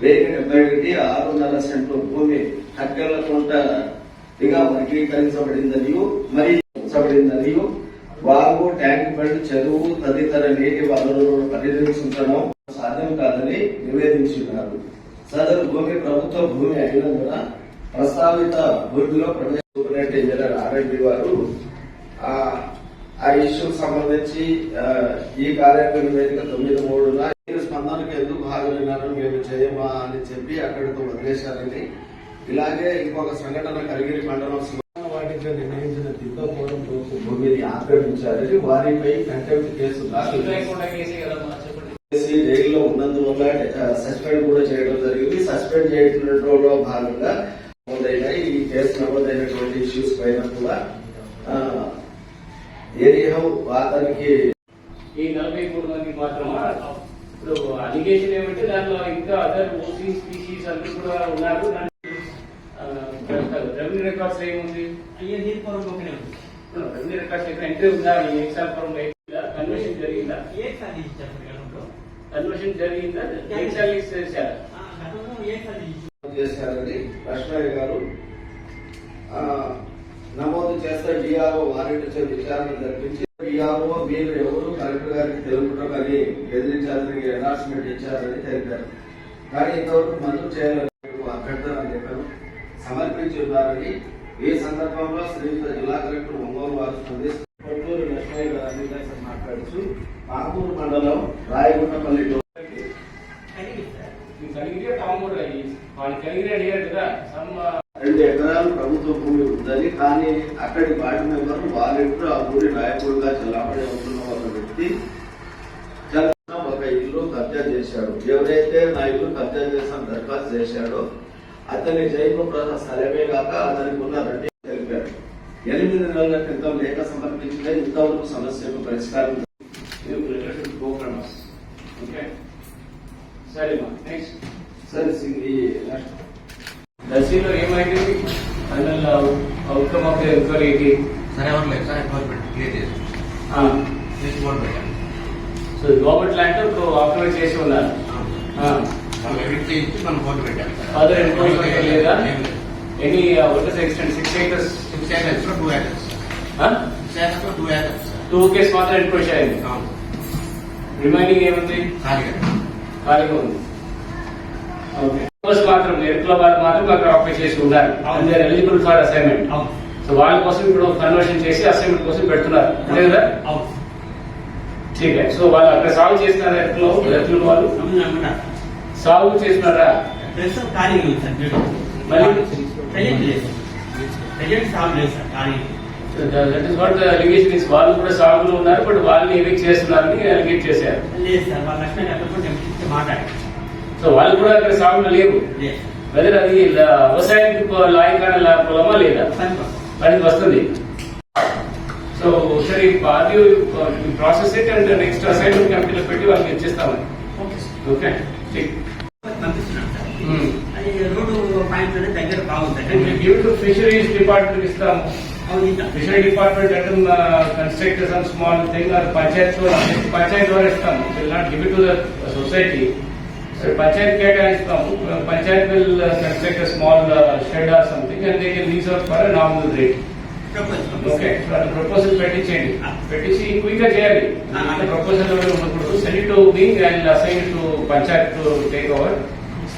వెయ్యి డెబ్బై ఒకటి ఆరున్నర సెంట్లు భూమి హక్కల ఇగా వర్గీకరించబడిందనియు మరియు వాగు ట్యాంక్ బండ్ చెరువు తదితర నీటి వనరులను పరిరక్షించడం సాధ్యం కాదని నివేదించున్నారు సదరు భూమి ప్రభుత్వ భూమి అయినందున ప్రస్తావిత భూమిలో ప్రవేశ సూపరింటెండెంట్ ఇంజనీర్ ఆర్ఎండి వారు ఆ ఆ ఇష్యూకి సంబంధించి ఈ కార్యక్రమం వేదిక తొమ్మిది మూడున స్పందనకు ఎందుకు హాజరైనారు మేము చేయమా అని చెప్పి అక్కడితో వదిలేశారని ఇలాగే ఇంకొక సంఘటన కలిగిరి మండలం వాటిగా నిర్ణయించిన దిద్దపోవడం భూమిని ఆక్రమించారని వారిపై కంటెంప్ట్ కేసు దాఖలు చేసి జైల్లో ఉన్నందువల్ల సస్పెండ్ కూడా చేయడం జరిగింది. సస్పెండ్ చేయడంలో భాగంగా నమోదైన ఈ కేసు నమోదైనటువంటి ఇష్యూస్ పైన కూడా ఏరియా అతనికి ఈ నలభై మూడు మంది మాత్రమా ఇప్పుడు అలిగేషన్ ఏమంటే దాంట్లో ఇంకా అదర్ ఓసీ స్పీషీస్ అందరూ కూడా ఉన్నారు. రెవెన్యూ రికార్డ్స్ ఏముంది? అయ్యే దీని పూర్వం ఒకనే ఉంది. రెవెన్యూ రికార్డ్స్ ఎక్కడ ఎంట్రీ ఉందా? ఈ ఎగ్జామ్ ఫారం కన్వర్షన్ జరిగిందా? ఏ సారి కన్వర్షన్ జరిగిందా? ఎగ్జామ్ చేశారా. చేశారని లక్ష్మయ్య గారు ఆ, నమోదు చేస్తే డిఆర్ఓ వారితో విచారణ జరిపించి డిఆర్ఓ మీరు ఎవరు? కలెక్టర్ గారికి తెలుపుటం అని బెదిరించాలని ఎనార్స్మెంట్ ఇచ్చారని తెలిపారు. కానీ ఇంతవరకు మంజూరు చేయాలని అభ్యర్థన లేఖను సమర్పించి ఉన్నారని ఈ సందర్భంలో శ్రీయుత జిల్లా కలెక్టర్ ఒంగోలు వారు స్పందిస్తూ లక్ష్మయ్య గారు మాట్లాడుతూ పాకూరు మండలం సమ్ రెండు ఎకరాలు ప్రభుత్వ భూమి కానీ అక్కడి వార్డు మెంబర్ వారిద్దరు ఆ ఊరి నాయకుడిగా చలామణి అవుతున్న ఒక వ్యక్తి ఒక ఇల్లు కబ్జా చేశాడు. ఎవరైతే నా ఇల్లు కబ్జా చేసిన దరఖాస్తు చేశాడో అతని జైలు ప్రసాద్ స్థలమే కాక అతనికి ఉన్న రెడ్డి తెలిపాడు ఎనిమిది నెలల క్రితం లేఖ సమర్పించిన ఇంతవరకు సమస్యకు పరిష్కారం సరేమా సరే సింగ్ ఈ నెక్స్ట్ దర్శిలో ఏమైంది? ఫైనల్ అవుట్కమ్ ఆఫ్ ద ఎంక్వైరీకి సరే ఎవరు లేదు సార్ గవర్నమెంట్ క్లియర్ చేసి చేసి బోర్డు పెట్టాను సో గవర్నమెంట్ ల్యాండ్ ఇప్పుడు ఆక్యుపై చేసి ఉన్నారు. మనం ఎడిట్ చేయించి మనం బోర్డు పెట్టాను ఫర్దర్ ఎన్క్వైరీ లేదా any what extent six acres six ఏకర్స్లో two acres six ఏకర్స్లో టూ ఏకర్స్ టూ కేస్ మాత్రం ఎన్క్వైరీ అయింది రిమైనింగ్ ఏముంది? ఖాళీగా. ఖాళీగా ఉంది. ఓకే ఫస్ట్ మాత్రం మెరిట్లో వాళ్ళు మాత్రం అక్కడ అప్లై చేసి ఉన్నారు. And eligible for assignment so వాళ్ళ కోసం ఇప్పుడు కన్వర్షన్ చేసి అసైన్మెంట్ కోసం పెడుతున్నారు. అంతే ఠీక్ సో వాళ్ళు అక్కడ సాల్వ్ చేస్తున్నారు ఎట్లో ఎట్లు వాళ్ళు. సాల్వ్ చేస్తున్నారా? వాళ్ళు కూడా సాగులో ఉన్నారు బట్ వాళ్ళని ఏమి చేస్తున్నారని అలిగేట్ చేశారు. లేదు సార్ వాళ్ళ లక్ష్మణ్ మాట్లాడారు సో వాళ్ళు కూడా అక్కడ సాగులో లేవు. వెదర్ అది వ్యవసాయానికి లాయకాన పొలమా లేదా. పనికి వస్తుంది. సో సరే అది ప్రాసెస్ అండ్ నెక్స్ట్ అసైన్మెంట్ కంపెనీలో పెట్టి వాళ్ళకి ఇచ్చేస్తామని ఓకే fisheries department ఇస్తాము. ఫిషరీ డిపార్ట్మెంట్ అంటే construct some small thing panchayat panchayat ద్వారా ఇస్తాము. Will not give to the society panchayat కేటాయిస్తాము. Panchayat will construct small shed or something and they can lease out for normal rate okay అది proposal పెట్టించండి పెట్టించి క్విక్గా చేయాలి. Proposal ఉన్నప్పుడు send to me and assign to panchayat to take over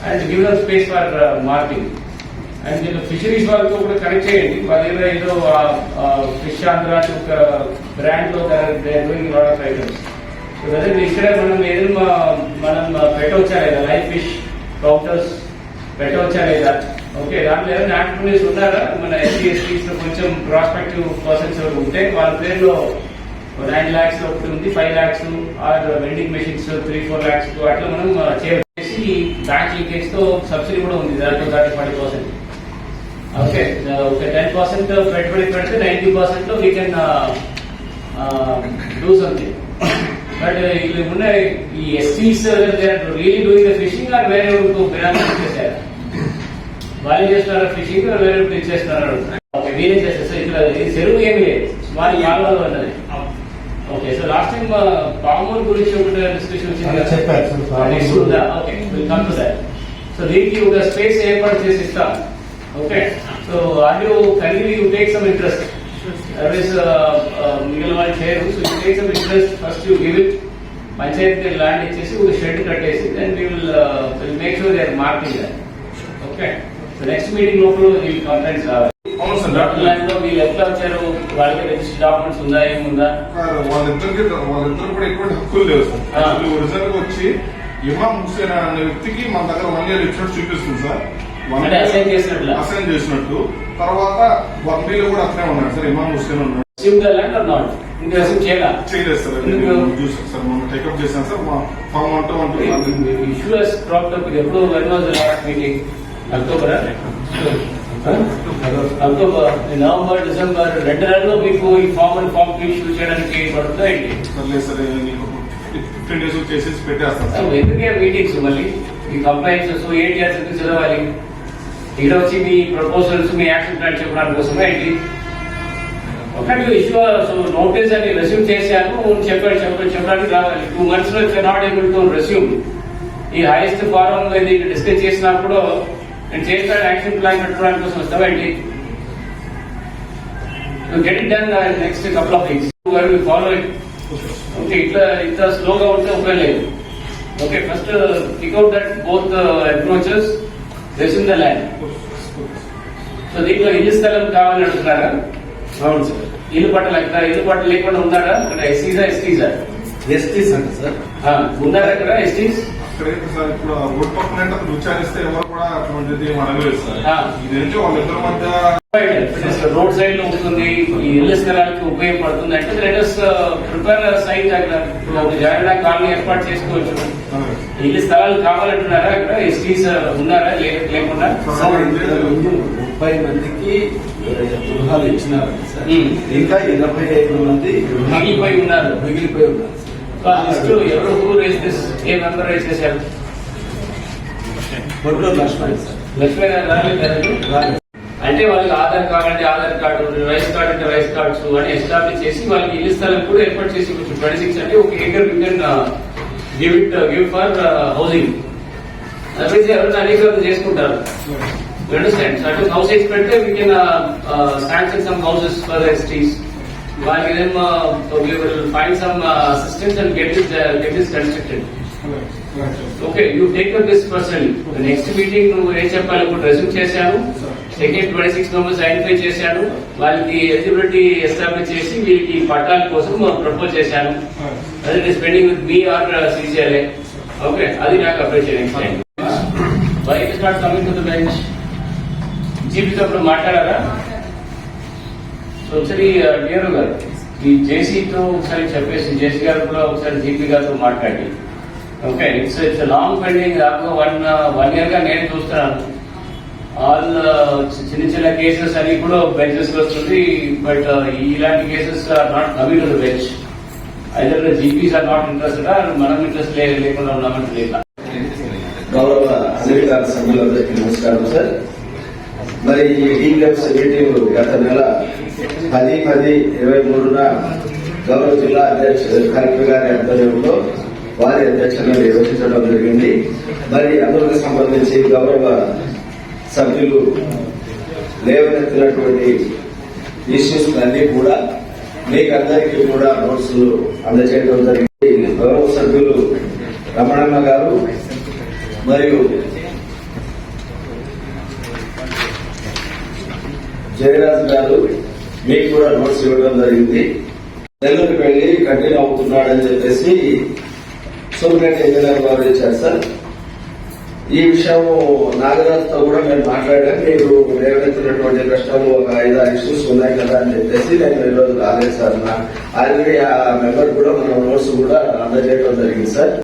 and give space for marking and నేను fisheries వాళ్ళతో కూడా connect చేయండి. వాళ్ళ దగ్గర ఏదో ఫిష్ ఆంధ్ర ఒక బ్రాండ్లో doing lot of items so మనం ఏదైనా మనం పెట్టవచ్చా లేదా? లైఫ్ ఫిష్ కౌంటర్స్ పెట్టవచ్చా లేదా? ఓకే దాంట్లో ఏదైనా ఆంటర్ప్రీనియర్స్ ఉన్నారా? మన ఎస్సీ ఎస్టీస్లో కొంచెం ప్రాస్పెక్టివ్ పర్సన్స్ ఉంటే వాళ్ళ పేరులో నైన్ ల్యాక్స్ ఒకటి ఉంది five lakhs or vending machines three four lakhs అట్లా మనం చేసి బ్యాంక్ లీకేజ్తో సబ్సిడీ కూడా ఉంది దాంట్లో థర్టీ ఫార్టీ పర్సెంట్. ఓకే ఒక టెన్ పర్సెంట్ పెట్టుబడి పెడితే నైన్టీ పర్సెంట్లో we can do something but వీళ్ళు ఉన్న ఈ STs really doing the fishing or వేరే బిరాలు చేశారు వాళ్ళు చేస్తున్నారు ఫిషింగ్ వేరే ఇచ్చేస్తున్నారు వీరే చేస్తారు? ఇక్కడ చెరువు ఏమి లేదు. స్మాల్ కాలువలు ఉన్నది okay so last time Pamuru గురించి ఒకటి డిస్కషన్ వచ్చింది ఓకే కమ్ సో దీనికి ఒక స్పేస్ ఏర్పాటు చేసి ఇస్తాం. Okay so are you can we take some interest otherwise మిగిలిన వాళ్ళు చేయరు so you take some interest first you give it panchayati land ఇచ్చేసి ఒక షెడ్ కట్టేసి then we will will make sure they are marking okay so next meeting లోపల ఈ complaints రావాలి. అవును సార్ డాక్టర్ ల్యాండ్లో వీళ్ళు ఎట్లా వచ్చారు? వాళ్ళకి రిజిస్టర్ డాక్యుమెంట్స్ ఉందా ఏముందా? వాళ్ళిద్దరికి వాళ్ళిద్దరు కూడా ఎటువంటి హక్కులు లేవు సార్. ఒరిజినల్గా వచ్చి ఇమాం హుసేన్ అనే వ్యక్తికి మన దగ్గర వన్ ఇయర్ ఇచ్చినట్టు చూపిస్తుంది సార్. అసైన్ చేసినట్టు. తర్వాత వన్లో కూడా అట్లనే ఉన్నాడు సార్ ఇమాం హుసేన్ ఉన్నాడు. చేయలేదు సార్ చూసాను సార్ మనం టేకప్ చేశాను సార్ మా ఫామ్ అంటూ అంటూ ఇష్యూ అప్ ఎప్పుడు meeting October October November December రెండు నెలల్లో మీకు ఈ ఫామ్ అండ్ ఫామ్ ఇష్యూ చేయడానికి పడుతుందా ఏంటి? సార్ నీకు ఫిఫ్టీన్ డేస్ చేసేసి పెట్టేస్తాను ఎందుకే మీటింగ్స్ మళ్ళీ? ఈ కంప్లైంట్స్ ఏంటి అని చదవాలి ఇక్కడ వచ్చి మీ ప్రపోజల్స్ మీ యాక్షన్ ప్లాన్ చెప్పడానికి కోసమే ఏంటి? ఒకటి ఇష్యూ సో నోటీస్ అని రెస్యూమ్ చేశాను. చెప్పాడు చెప్పాడు చెప్పడానికి రావాలి. టూ మంత్స్లో నాట్ ఏబుల్ టు రెస్యూమ్ ఈ హైయెస్ట్ ఫారం ఇది డిస్కస్ చేసినప్పుడు నేను చేస్తాను యాక్షన్ ప్లాన్ పెట్టడానికి కోసం వస్తావేంటి get it done next couple of weeks follow it okay ఇట్లా ఇట్లా స్లోగా ఉంటే ఉపయోగం లేదు. Okay first pick out that both approaches resume the land so దీంట్లో ఇల్లు స్థలం కావాలని అంటున్నారా అవును సార్. ఇల్లు పట్ల ఇక్కడ ఇల్లు పట్ల లేకుండా ఉన్నారా ఇక్కడ ఎస్టీజా ఎస్టీజా ఎస్టీస్ అంట సార్. ఉన్నారా ఇక్కడ ఎస్టీస్? సార్ ఇప్పుడు రోడ్ పక్కన అంటే అక్కడ విచారిస్తే ఎవరు కూడా అటువంటిది మనగలేదు సార్. వాళ్ళిద్దరి మధ్య రోడ్ సైడ్లో ఉంటుంది ఈ ఇల్లు స్థలానికి ఉపయోగపడుతుంది అంటే లెటస్ ప్రిపేర్ సైట్ అక్కడ జాగ్రత్త కాలనీ ఏర్పాటు చేసుకోవచ్చు. ఇల్లు స్థలాలు కావాలంటున్నారా ఇక్కడ ఎస్టీస్ ఉన్నారా? లేకుండా? ముప్పై మందికి గృహాలు ఇచ్చినారు సార్. ఇంకా ఇరవై ఐదు మంది మిగిలిపోయి ఉన్నారు. మిగిలిపోయి ఉన్నారు లిస్టు ఎవరు who raise a member raise చేశారు? లక్ష్మణ్ సార్. లక్ష్మీ గారు రాలేదు. అంటే వాళ్ళకి ఆధార్ కార్డు అంటే ఆధార్ కార్డు రైస్ కార్డు అంటే రైస్ కార్డ్స్ అని ఎస్టాబ్లిష్ చేసి వాళ్ళకి ఇల్లు స్థలం కూడా ఏర్పాటు చేసి కొంచెం ట్వంటీ సిక్స్ అంటే ఒక acre can give it give for housing అదైతే ఎవరైనా అనేక చేసుకుంటారు. అండర్స్టాండ్ అటు హౌస్ పెడితే we can sanction some houses for STs వాళ్ళకి ఏమో we will find some assistance and get is get is constructed okay you take up this person next meeting నువ్వు ఏం చెప్పాలి? ఇప్పుడు రెజ్యూమ్ చేశాను. Second twenty six members identify చేశాను వాళ్ళకి eligibility establish చేసి వీళ్ళకి పట్టాల కోసం ప్రపోజ్ చేశాను. అది spending with me or CCLA okay అది నాకు అప్డేట్ చేయండి bike start coming to the bench జీపీతో అప్పుడు మాట్లాడారా? ఒకసారి డియర్ గారు ఈ జేసీతో ఒకసారి చెప్పేసి జేసీ గారు కూడా ఒకసారి జీపీ గారితో మాట్లాడి. Okay it's it's long pending దాదాపు వన్ వన్ ఇయర్గా నేను చూస్తున్నాను. ఆల్ uh, చిన్న చిన్న కేసెస్ అన్ని కూడా బెంచెస్ వస్తుంది బట్ uh, ఇలాంటి cases are not coming to bench either GPs are not interested మనం ఇంట్రెస్ట్ లేకుండా ఉన్నామంటే లేదా. గౌరవ అధికార సభ్యులందరికీ నమస్కారం సార్. మరి ఈ డీలక్స్ మీటింగ్ గత నెల పది పది ఇరవై మూడున గౌరవ జిల్లా అధ్యక్షుడు కలెక్టర్ గారి ఆధ్వర్యంలో వారి అధ్యక్షతన నిర్వహించడం జరిగింది. మరి అందుకు సంబంధించి గౌరవ సభ్యులు లేవనెత్తినటువంటి ఇష్యూస్ అన్ని కూడా మీకు అందరికీ కూడా నోట్స్ అందజేయడం జరిగింది. గౌరవ సభ్యులు రమణమ్మ గారు మరియు జయరాజ్ గారు మీకు కూడా నోట్స్ ఇవ్వడం జరిగింది. నెల్లూరుకి వెళ్ళి కంటిన్యూ అవుతున్నాడని చెప్పేసి సూపరింటెండెంట్ ఇంజనీర్ గారు ఇచ్చారు సార్. ఈ విషయం నాగరాజుతో కూడా నేను మాట్లాడాను. మీరు లేవనెత్తినటువంటి కష్టాలు ఒక ఐదు ఇష్యూస్ ఉన్నాయి కదా అని చెప్పేసి నేను ఈరోజు రోజు రాలేదు సార్. ఆల్రెడీ ఆ మెంబర్ కూడా మన నోట్స్ కూడా అందజేయడం జరిగింది సార్.